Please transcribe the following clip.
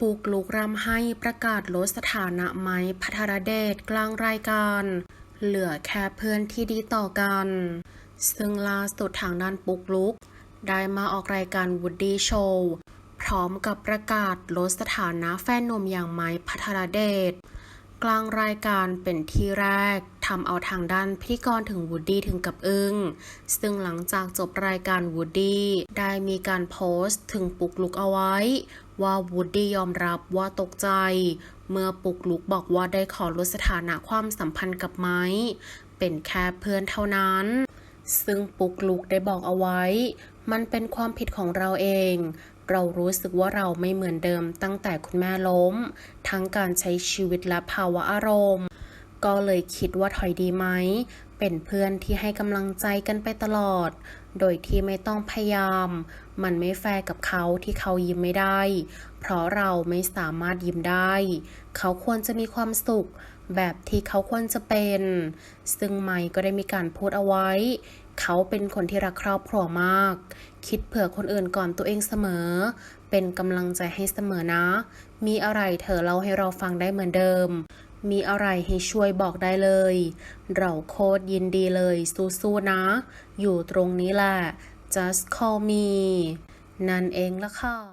ปุกลุกรำให้ประกาศลดสถานะไม้พัทรเดชกลางรายการ เหลือแค่เพื่อนที่ดีต่อกัน ซึ่งล่าสุดทางด้านปุกลุก ได้มาออกรายการวูดดี้โชว์พร้อมกับประกาศลดสถานะแฟนหนุ่มอย่างไม้พัทรเดช กลางรายการเป็นที่แรกทำเอาทางด้านพิธีกรถึงวูดดี้ถึงกับอึง้ง ซึ่งหลังจากจบรายการวูดดี้ได้มีการโพสต์ถึงปุกลุกเอาไว้ ว่าวูดดี้ยอมรับว่าตกใจ เมื่อปุกลุกบอกว่าได้ขอลดสถานะความสัมพันธ์กับไม้ เป็นแค่เพื่อนเท่านั้น ซึ่งปุกลุกได้บอกเอาไว้ มันเป็นความผิดของเราเอง เรารู้สึกว่าเราไม่เหมือนเดิมตั้งแต่คุณแม่ล้ม ทั้งการใช้ชีวิตและภาวะอารมณ์ ก็เลยคิดว่าถอยดีไหม เป็นเพื่อนที่ให้กำลังใจกันไปตลอด โดยที่ไม่ต้องพยายาม มันไม่แฟร์กับเขาที่เขายิ้มไม่ได้ เพราะเราไม่สามารถยิ้มได้ เขาควรจะมีความสุขแบบที่เขาควรจะเป็น ซึ่งไมค์ก็ได้มีการพูดเอาไว้ เขาเป็นคนที่รักครอบครัวมาก คิดเผื่อคนอื่นก่อนตัวเองเสมอ เป็นกำลังใจให้เสมอนะ มีอะไรเธอเล่าให้เราฟังได้เหมือนเดิม มีอะไรให้ช่วยบอกได้เลย เราโคตรยินดีเลย สู้ๆนะ อยู่ตรงนี้แหละ just call me นั่นเองละค่ะ